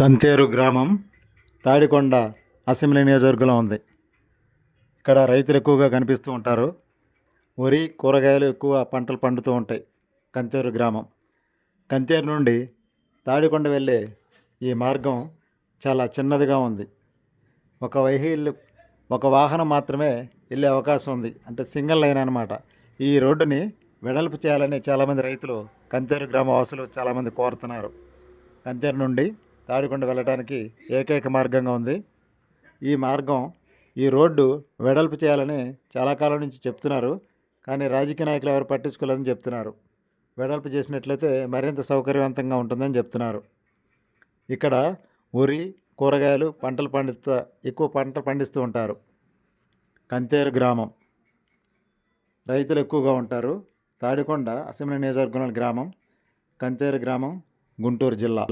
కంతేరు గ్రామం తాడికొండ అసెంబ్లీ నియోజకవర్గంలో ఉంది. ఇక్కడ రైతులు ఎక్కువగా కనిపిస్తూ ఉంటారు. వరి కూరగాయలు ఎక్కువ పంటలు పండుతూ ఉంటాయి కంతేరు గ్రామం. కంతేరు నుండి తాడికొండ వెళ్ళే ఈ మార్గం చాలా చిన్నదిగా ఉంది. ఒక వెహికల్ ఒక వాహనం మాత్రమే వెళ్ళే అవకాశం ఉంది. అంటే సింగిల్ లైన్ అనమాట ఈ రోడ్డుని వెడల్పు చేయాలని చాలామంది రైతులు కంతేరు గ్రామ వాసులు చాలామంది కోరుతున్నారు. కంతేరు నుండి తాడికొండ వెళ్ళడానికి ఏకైక మార్గంగా ఉంది. ఈ మార్గం ఈ రోడ్డు వెడల్పు చేయాలని చాలా కాలం నుంచి చెప్తున్నారు. కానీ రాజకీయ నాయకులు ఎవరు పట్టించుకోలేదని చెప్తున్నారు. వెడల్పు చేసినట్లయితే మరింత సౌకర్యవంతంగా ఉంటుందని చెప్తున్నారు. ఇక్కడ వరి కూరగాయలు పంటలు పండిస్తా ఎక్కువ పంటలు పండిస్తూ ఉంటారు. కంతేరు గ్రామం. రైతులు ఎక్కువగా ఉంటారు. తాడికొండ అసెంబ్లీ నియోజకవర్గంలోని గ్రామం కంతేరు గ్రామం గుంటూరు జిల్లా.